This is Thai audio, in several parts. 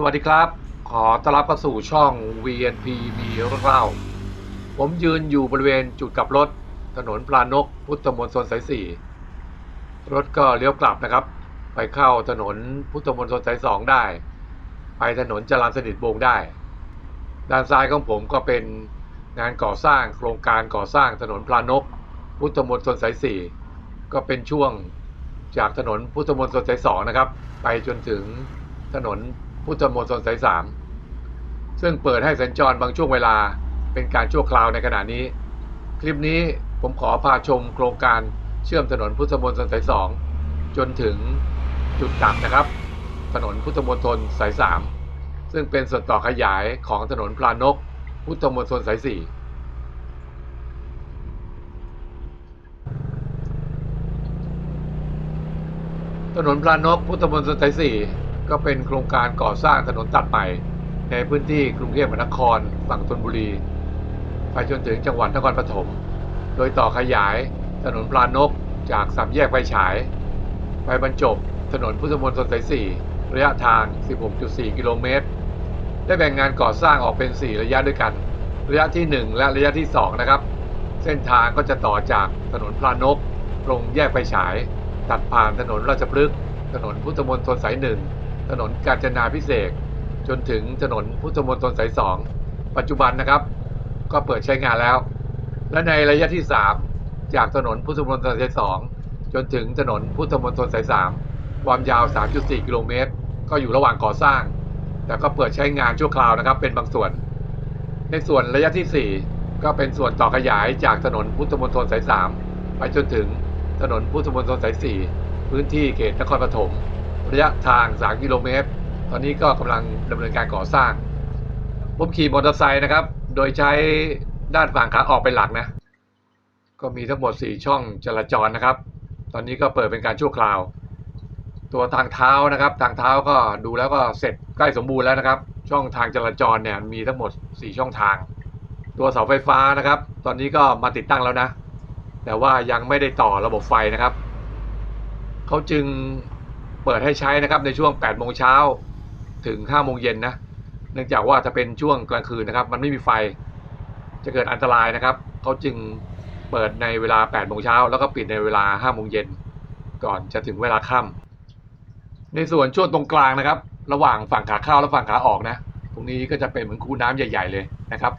สวัสดีครับ ขอต้อนรับเข้าสู่ช่อง VNP มีเรื่องเล่า ผมยืนอยู่บริเวณจุดกลับรถ ถนนปลานก พุทธมณฑลสายสี่รถก็เลี้ยวกลับนะครับ ไปเข้าถนนพุทธมณฑลสายสองได้ ไปถนนจรัญสนิทวงได้ ด้านซ้ายของผมก็เป็นงานก่อสร้างโครงการก่อสร้างถนนปลานก พุทธมณฑลสายสี่ก็เป็นช่วงจากถนนพุทธมณฑลสายสองนะครับ ไปจนถึงถนน พุทธมณฑลสายสามซึ่งเปิดให้สัญจรบางช่วงเวลาเป็นการชั่วคราวในขณะนี้ คลิปนี้ผมขอพาชมโครงการเชื่อมถนนพุทธมณฑลสายสองจนถึงจุดตัดนะครับ ถนนพุทธมณฑลสายสามซึ่งเป็นส่วนต่อขยายของถนนพลานก พุทธมณฑลสายสี่ถนนพลานกพุทธมณฑลสายสี่ ก็เป็นโครงการก่อสร้างถนนตัดใหม่ ในพื้นที่กรุงเทพมหานคร ฝั่งธนบุรี ไปจนถึงจังหวัดนครปฐม โดยต่อขยายถนนพลานกจากสามแยกไฟฉาย ไปบรรจบถนนพุทธมณฑลสายสี่ระยะทาง 16.4 กิโลเมตร ได้แบ่งงานก่อสร้างออกเป็น 4 ระยะด้วยกัน ระยะที่ 1 และระยะที่ 2 นะครับ เส้นทางก็จะต่อจากถนนพลานก ตรงแยกไฟฉาย ตัดผ่านถนนราชพฤกษ์ ถนนพุทธมณฑลสายหนึ่ง ถนนกาญจนาพิเศษจนถึงถนนพุทธมณฑลสายสองปัจจุบันนะครับ ก็เปิดใช้งานแล้ว และในระยะที่ 3 จากถนนพุทธมณฑลสายสองจนถึงถนนพุทธมณฑลสายสามความยาว 3.4 กิโลเมตร ก็อยู่ระหว่างก่อสร้าง แต่ก็เปิดใช้งานชั่วคราวนะครับ เป็นบางส่วน ในส่วนระยะที่ 4 ก็เป็นส่วนต่อขยายจากถนนพุทธมณฑลสายสามไปจนถึงถนนพุทธมณฑลสายสี่พื้นที่เขตนครปฐม ระยะทาง 3 กิโลเมตร ตอนนี้ก็กำลังดำเนินการก่อสร้าง ผมขี่มอเตอร์ไซค์นะครับ โดยใช้ด้านฝั่งขาออกเป็นหลักนะ ก็มีทั้งหมด 4 ช่องจราจรนะครับ ตอนนี้ก็เปิดเป็นการชั่วคราว ตัวทางเท้านะครับ ทางเท้าก็ดูแล้วก็เสร็จใกล้สมบูรณ์แล้วนะครับ ช่องทางจราจรเนี่ยมีทั้งหมด 4 ช่องทาง ตัวเสาไฟฟ้านะครับ ตอนนี้ก็มาติดตั้งแล้วนะ แต่ว่ายังไม่ได้ต่อระบบไฟนะครับ เขาจึง เปิดให้ใช้นะครับในช่วง8โมงเช้าถึง5โมงเย็นนะ เนื่องจากว่าถ้าเป็นช่วงกลางคืนนะครับ มันไม่มีไฟ จะเกิดอันตรายนะครับ เขาจึงเปิดในเวลา8โมงเช้าแล้วก็ปิดในเวลา5โมงเย็นก่อนจะถึงเวลาค่ำในส่วนช่วงตรงกลางนะครับ ระหว่างฝั่งขาเข้าและฝั่งขาออกนะ ตรงนี้ก็จะเป็นเหมือนคูน้ำใหญ่ ๆ เลยนะครับ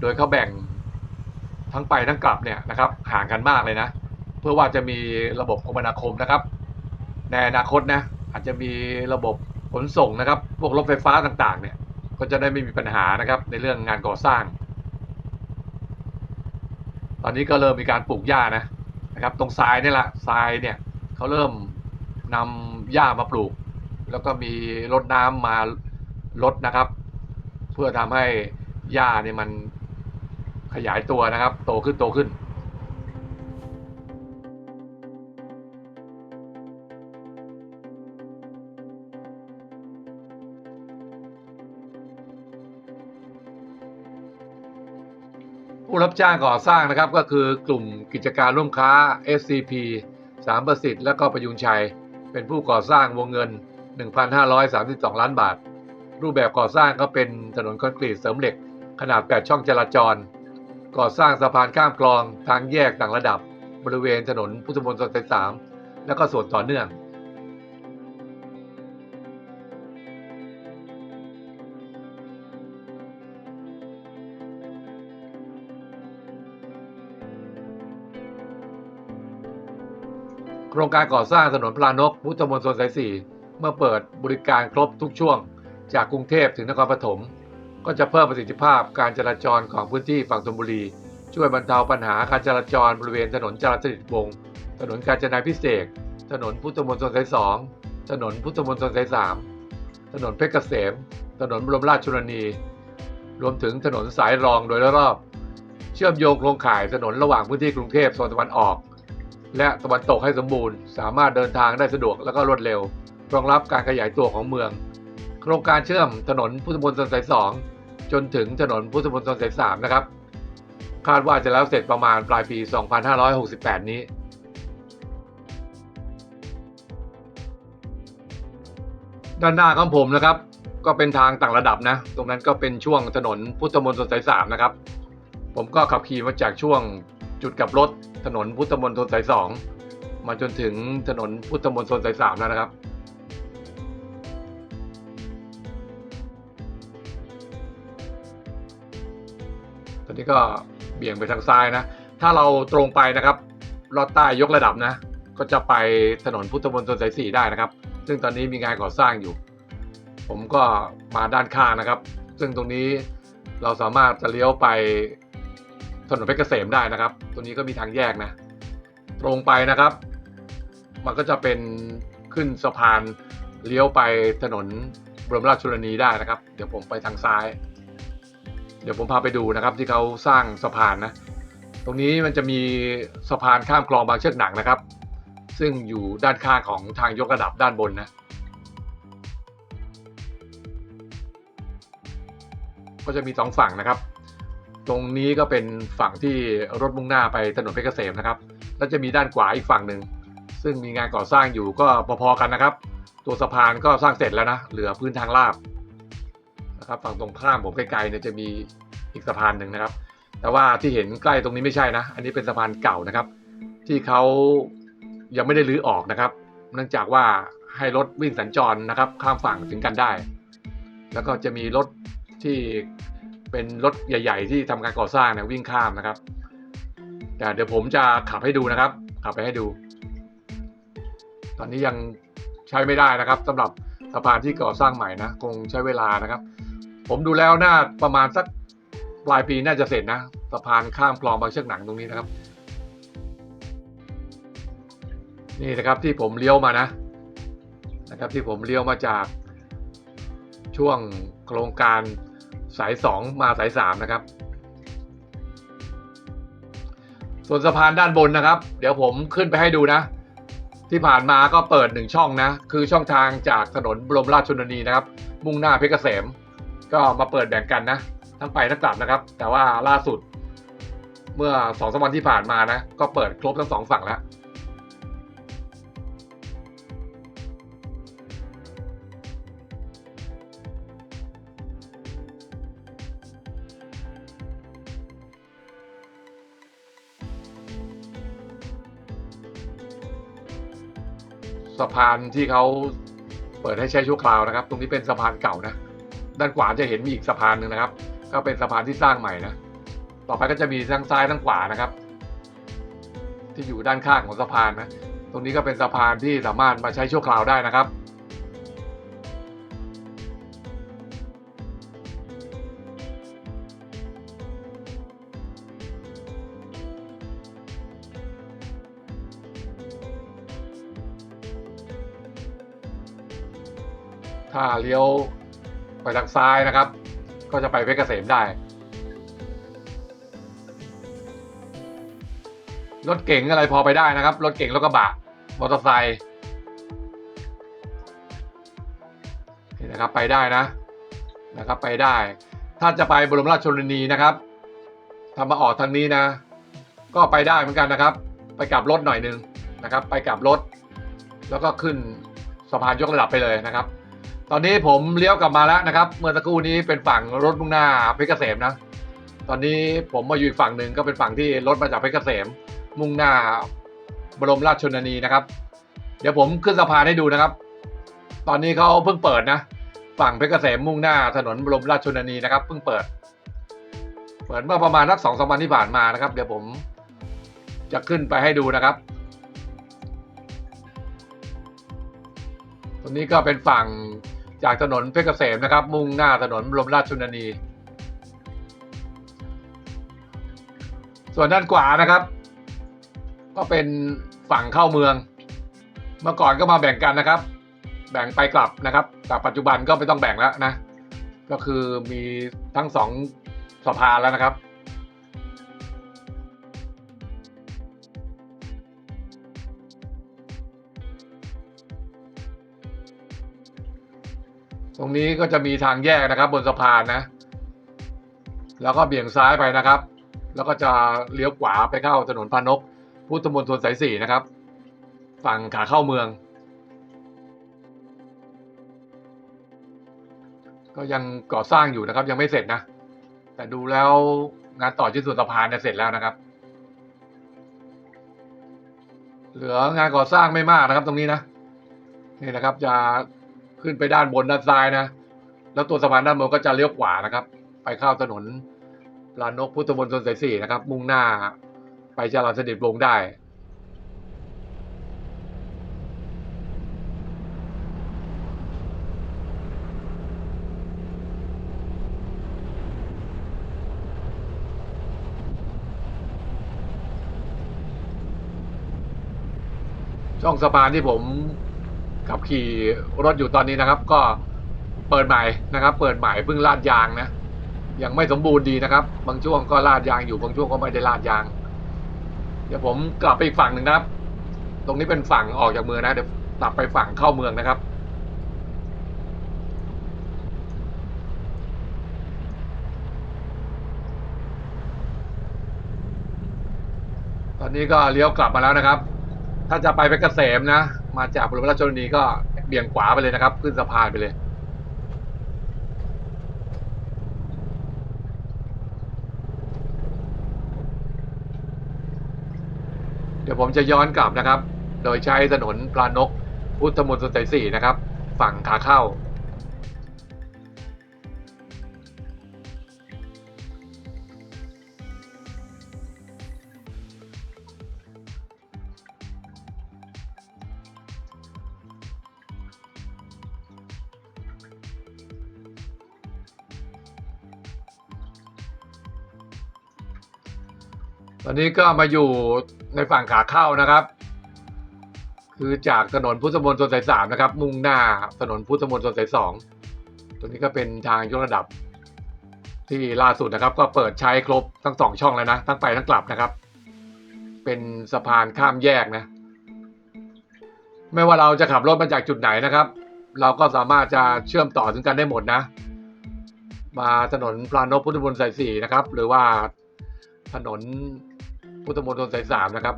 โดยเขาแบ่งทั้งไปทั้งกลับเนี่ยนะครับห่างกันมากเลยนะ เพื่อว่าจะมีระบบคมนาคมนะครับในอนาคตนะ อาจจะมีระบบขนส่งนะครับ พวกรถไฟฟ้าต่างๆ เนี่ย ก็จะได้ไม่มีปัญหานะครับ ในเรื่องงานก่อสร้าง ตอนนี้ก็เริ่มมีการปลูกหญ้านะนะครับ ตรงทรายนี่แหละทรายเนี่ยเขาเริ่มนำหญ้ามาปลูก แล้วก็มีรดน้ำมาลดนะครับ เพื่อทำให้หญ้าเนี่ยมันขยายตัวนะครับ โตขึ้นโตขึ้น ผู้รับจ้างก่อสร้างนะครับ ก็คือกลุ่มกิจการร่วมค้า SCP สามประสิทธิ์และก็ประยุงชัย เป็นผู้ก่อสร้างวงเงิน 1,532 ล้านบาท รูปแบบก่อสร้างก็เป็นถนนคอนกรีตเสริมเหล็ก ขนาด 8 ช่องจราจร ก่อสร้างสะพานข้ามคลองทางแยกต่างระดับ บริเวณถนนพุทธมณฑลสายสามแล้วก็ส่วนต่อเนื่อง ครงการก่อสร้างถนนพลานกพุทธมณฑลสายสี่เมื่อเปิดบริการครบทุกช่วง จากกรุงเทพถึงนครปฐมก็จะเพิ่มประสิทธิภาพการจราจรของพื้นที่ฝั่งธนบุรี ช่วยบรรเทาปัญหาการจราจรบริเวณถนนจรัญสนิทวงศ์ถนนกาญจนาพิเศษถนนพุทธมณฑลสายสองถนนพุทธมณฑลสายสามถนนเพชรเกษม ถนนบรมราชชนนี รวมถึงถนนสายรองโดยรอบ เชื่อมโยงโครงข่ายถนนระหว่างพื้นที่กรุงเทพโซนตะวันออก และตะวันตกให้สมบูรณ์ สามารถเดินทางได้สะดวกและก็รวดเร็ว รองรับการขยายตัวของเมือง โครงการเชื่อมถนนพุทธมณฑลสายสองจนถึงถนนพุทธมณฑลสายสามนะครับ คาดว่าจะแล้วเสร็จประมาณปลายปี 2568 นี้ด้านหน้าของผมนะครับ ก็เป็นทางต่างระดับนะ ตรงนั้นก็เป็นช่วงถนนพุทธมณฑลสายสามนะครับ ผมก็ขับขี่มาจากช่วง จุดกลับรถถนนพุทธมณฑลสายสองมาจนถึงถนนพุทธมณฑลสายสามแล้วนะครับ ตอนนี้ก็เบี่ยงไปทางซ้ายนะ ถ้าเราตรงไปนะครับลอดใต้ยกระดับนะ ก็จะไปถนนพุทธมณฑลสายสี่ได้นะครับ ซึ่งตอนนี้มีงานก่อสร้างอยู่ ผมก็มาด้านข้างนะครับ ซึ่งตรงนี้เราสามารถจะเลี้ยวไป ถนนเพชรเกษมได้นะครับตรงนี้ก็มีทางแยกนะ ตรงไปนะครับ มันก็จะเป็นขึ้นสะพานเลี้ยวไปถนนบรมราชชนนีได้นะครับ เดี๋ยวผมไปทางซ้าย เดี๋ยวผมพาไปดูนะครับ ที่เขาสร้างสะพานนะ ตรงนี้มันจะมีสะพานข้ามคลองบางเชือกหนังนะครับ ซึ่งอยู่ด้านข้างของทางยกระดับด้านบนนะก็จะมีสองฝั่งนะครับ ตรงนี้ก็เป็นฝั่งที่รถมุ่งหน้าไปถนนเพชรเกษมนะครับ แล้วจะมีด้านขวาอีกฝั่งหนึ่ง ซึ่งมีงานก่อสร้างอยู่ก็พอๆกันนะครับ ตัวสะพานก็สร้างเสร็จแล้วนะ เหลือพื้นทางลาบนะครับ ฝั่งตรงข้ามผมไกลๆเนี่ยจะมีอีกสะพานหนึ่งนะครับ แต่ว่าที่เห็นใกล้ตรงนี้ไม่ใช่นะ อันนี้เป็นสะพานเก่านะครับ ที่เขายังไม่ได้รื้อออกนะครับ เนื่องจากว่าให้รถวิ่งสัญจรนะครับ ข้ามฝั่งถึงกันได้ แล้วก็จะมีรถที่ เป็นรถใหญ่ ๆ ที่ทำการก่อสร้างนี่ยวิ่งข้ามนะครับแต่เดี๋ยวผมจะขับให้ดูนะครับ ขับไปให้ดู ตอนนี้ยังใช้ไม่ได้นะครับสำหรับสะพานที่ก่อสร้างใหม่นะคงใช้เวลานะครับ ผมดูแล้วน่าประมาณสักปลายปีน่าจะเสร็จนะสะพานข้ามคลองบางเชือกหนังตรงนี้นะครับ นี่นะครับที่ผมเลี้ยวมานะนะครับที่ผมเลี้ยวมาจากช่วงโครงการ สาย 2 มาสาย 3 นะครับ ส่วนสะพานด้านบนนะครับ เดี๋ยวผมขึ้นไปให้ดูนะ ที่ผ่านมาก็เปิดหนึ่งช่องนะ คือช่องทางจากถนนบรมราชชนนีนะครับ มุ่งหน้าเพชรเกษม ก็มาเปิดแบ่งกันนะ ทั้งไปทั้งกลับนะครับ แต่ว่าล่าสุด เมื่อสองสามวันที่ผ่านมานะ ก็เปิดครบทั้งสองฝั่งแล้ว สะพานที่เขาเปิดให้ใช้ชั่วคราวนะครับ ตรงนี้เป็นสะพานเก่านะ ด้านขวาจะเห็นมีอีกสะพานหนึ่งนะครับ ก็เป็นสะพานที่สร้างใหม่นะ ต่อไปก็จะมีทั้งซ้ายทั้งขวานะครับ ที่อยู่ด้านข้างของสะพานนะ ตรงนี้ก็เป็นสะพานที่สามารถมาใช้ชั่วคราวได้นะครับ ถ้าเลี้ยวไปทางซ้ายนะครับ ก็จะไปเพชรเกษมได้ รถเก๋งอะไรพอไปได้นะครับ รถเก๋งรถกระบะมอเตอร์ไซค์นี่นะครับไปได้นะนะครับไปได้ ถ้าจะไปบรมราชชนนีนะครับทำมาออกทางนี้นะ ก็ไปได้เหมือนกันนะครับ ไปกลับรถหน่อยนึงนะครับ ไปกลับรถ แล้วก็ขึ้นสะพานยกระดับไปเลยนะครับ ตอนนี้ผมเลี้ยวกลับมาแล้วนะครับ เมื่อสักครู่นี้เป็นฝั่งรถมุ่งหน้าเพชรเกษมนะ ตอนนี้ผมมาอยู่อีกฝั่งหนึ่งก็เป็นฝั่งที่รถมาจากเพชรเกษม มุ่งหน้าบรมราชชนนีนะครับ เดี๋ยวผมขึ้นสะพานให้ดูนะครับ ตอนนี้เขาเพิ่งเปิดนะ ฝั่งเพชรเกษมมุ่งหน้าถนนบรมราชชนนีนะครับ เพิ่งเปิด เปิดเมื่อประมาณสักสองสามวันที่ผ่านมานะครับ เดี๋ยวผมจะขึ้นไปให้ดูนะครับ ตรงนี้ก็เป็นฝั่ง จากถนนเพชรเกษมนะครับ มุ่งหน้าถนนบรมราชชนนี ส่วนด้านขวานะครับ ก็เป็นฝั่งเข้าเมือง เมื่อก่อนก็มาแบ่งกันนะครับ แบ่งไปกลับนะครับ แต่ปัจจุบันก็ไม่ต้องแบ่งแล้วนะ ก็คือมีทั้งสองสะพานแล้วนะครับ ตรงนี้ก็จะมีทางแยกนะครับ บนสะพานนะ แล้วก็เบี่ยงซ้ายไปนะครับ แล้วก็จะเลี้ยวขวาไปเข้าถนนพานกพุทธมณฑลสายสี่นะครับ ฝั่งขาเข้าเมือง ก็ยังก่อสร้างอยู่นะครับ ยังไม่เสร็จนะ แต่ดูแล้วงานต่อชิ้นส่วนสะพานเนี่ยเสร็จแล้วนะครับ เหลืองานก่อสร้างไม่มากนะครับ ตรงนี้นะนี่นะครับจะ ขึ้นไปด้านบนด้านซ้ายนะ แล้วตัวสะพานด้านบนก็จะเลี้ยวขวานะครับ ไปเข้าถนนลานนกพุทธมณฑลสายสี่นะครับ มุ่งหน้าไปจรัญสนิทวงได้ช่องสะพานที่ผม ขับขี่รถอยู่ตอนนี้นะครับ ก็เปิดใหม่นะครับ เปิดใหม่เพิ่งลาดยางนะยังไม่สมบูรณ์ดีนะครับ บางช่วงก็ลาดยางอยู่บางช่วงก็ไม่ได้ลาดยาง เดี๋ยวผมกลับไปอีกฝั่งหนึ่งนะครับ ตรงนี้เป็นฝั่งออกจากเมืองนะเดี๋ยวกลับไปฝั่งเข้าเมืองนะครับตอนนี้ก็เลี้ยวกลับมาแล้วนะครับ ถ้าจะไปเพชรเกษมนะ มาจากบรมราชชนนีก็เบี่ยงขวาไปเลยนะครับ ขึ้นสะพานไปเลย เดี๋ยวผมจะย้อนกลับนะครับ โดยใช้ถนนพลานกพุทธมนตรสายสี่นะครับ ฝั่งขาเข้า ตอนนี้ก็มาอยู่ในฝั่งขาเข้านะครับ คือจากถนนพุทธมณฑลสายสามนะครับ มุ่งหน้าถนนพุทธมณฑลสายสองตรงนี้ก็เป็นทางยกระดับ ที่ล่าสุดนะครับ ก็เปิดใช้ครบทั้งสองช่องแล้วนะทั้งไปทั้งกลับนะครับ เป็นสะพานข้ามแยกนะ ไม่ว่าเราจะขับรถมาจากจุดไหนนะครับ เราก็สามารถจะเชื่อมต่อถึงกันได้หมดนะ มาถนนพลานกพุทธมณฑลสายสี่นะครับ หรือว่าถนน พุทธมณฑลสายสามนะครับ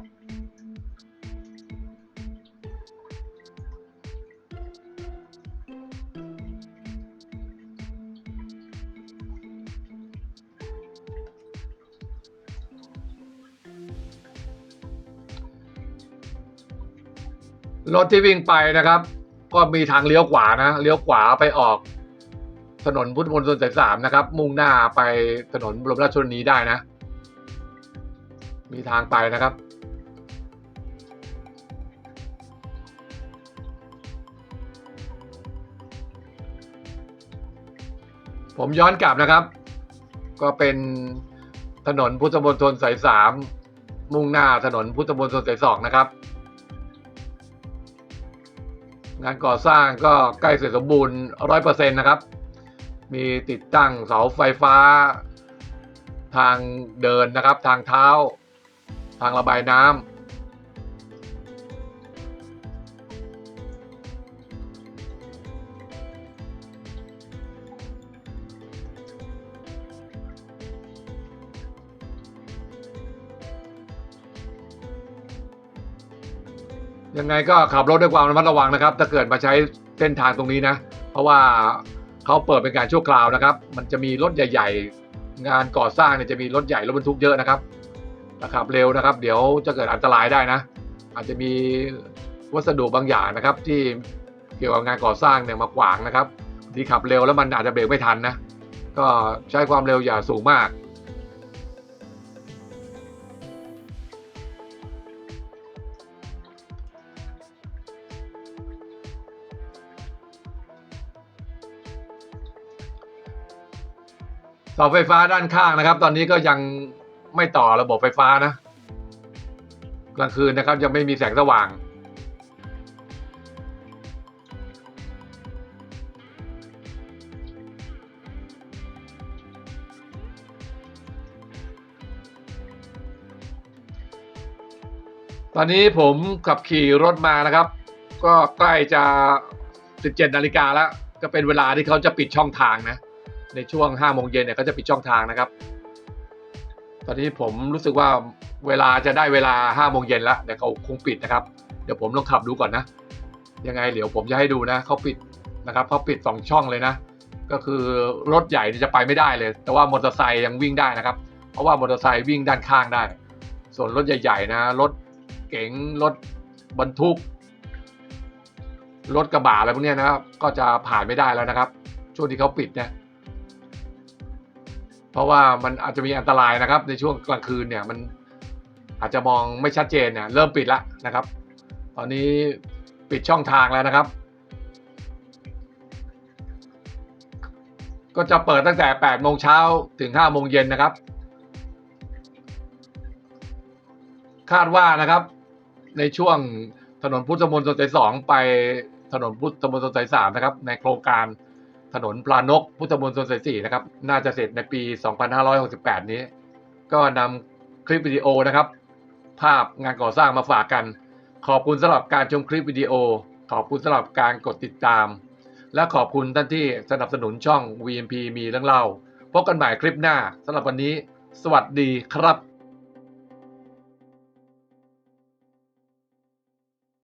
รถที่วิ่งไปนะครับ ก็มีทางเลี้ยวขวานะเลี้ยวขวาไปออกถนนพุทธมณฑลสายสามนะครับ มุ่งหน้าไปถนนบรมราชชนนีได้นะ มีทางไปนะครับ ผมย้อนกลับนะครับ ก็เป็นถนนพุทธมณฑลสายสามมุ่งหน้าถนนพุทธมณฑลสายสองนะครับ งานก่อสร้างก็ใกล้เสร็จสมบูรณ์ร้อยเปอร์เซ็นต์นะครับ มีติดตั้งเสาไฟฟ้าทางเดินนะครับ ทางเท้า ทางระบายน้ำยังไงก็ขับรถด้วยความระมัดระวังนะครับ ถ้าเกิดมาใช้เส้นทางตรงนี้นะ เพราะว่าเขาเปิดเป็นการชั่วคราวนะครับ มันจะมีรถใหญ่ ๆ งานก่อสร้างเนี่ยจะมีรถใหญ่รถบรรทุกเยอะนะครับ นะครับเร็วนะครับ เดี๋ยวจะเกิดอันตรายได้นะ อาจจะมีวัสดุบางอย่างนะครับ ที่เกี่ยวกับงานก่อสร้างเนี่ยมาขวางนะครับที่ขับเร็วแล้วมันอาจจะเบรกไม่ทันนะ ก็ใช้ความเร็วอย่าสูงมากเสาไฟฟ้าด้านข้างนะครับ ตอนนี้ก็ยัง ไม่ต่อระบบไฟฟ้านะกลางคืนนะครับยังไม่มีแสงสว่าง ตอนนี้ผมขับขี่รถมานะครับ ก็ใกล้จะ 17นาฬิกาแล้ว ก็เป็นเวลาที่เขาจะปิดช่องทางนะ ในช่วง5โมงเย็นเนี่ยเขาจะปิดช่องทางนะครับ ตอนนี้ผมรู้สึกว่าเวลาจะได้เวลา5โมงเย็นแล้วเดี๋ยวเขาคงปิดนะครับ เดี๋ยวผมลองขับดูก่อนนะ ยังไงเดี๋ยวผมจะให้ดูนะเขาปิดนะครับเขาปิด2ช่องเลยนะ ก็คือรถใหญ่จะไปไม่ได้เลย แต่ว่ามอเตอร์ไซค์ยังวิ่งได้นะครับ เพราะว่ามอเตอร์ไซค์วิ่งด้านข้างได้ ส่วนรถใหญ่ๆนะรถเก๋งรถบรรทุกรถกระบะอะไรพวกนี้นะครับ ก็จะผ่านไม่ได้แล้วนะครับ ช่วงที่เขาปิดเนี่ย ราะว่ามันอาจจะมีอันตรายนะครับ ในช่วงกลางคืนเนี่ยมันอาจจะมองไม่ชัดเจนเนี่ยเริ่มปิดแล้วนะครับ ตอนนี้ปิดช่องทางแล้วนะครับ ก็จะเปิดตั้งแต่8โมงเช้าถึง5โมงเย็นนะครับ คาดว่านะครับ ในช่วงถนนพุทธมณฑลสายสองไปถนนพุทธมณฑลสายสามนะครับ ในโครงการ ถนนปลานกพุทธมณฑลสายสี่นะครับ น่าจะเสร็จในปี 2568 นี้ ก็นำคลิปวิดีโอนะครับ ภาพงานก่อสร้างมาฝากกัน ขอบคุณสำหรับการชมคลิปวิดีโอ ขอบคุณสำหรับการกดติดตาม และขอบคุณท่านที่สนับสนุนช่อง VMP มีเรื่องเล่า พบกันใหม่คลิปหน้าสำหรับวันนี้ สวัสดีครับ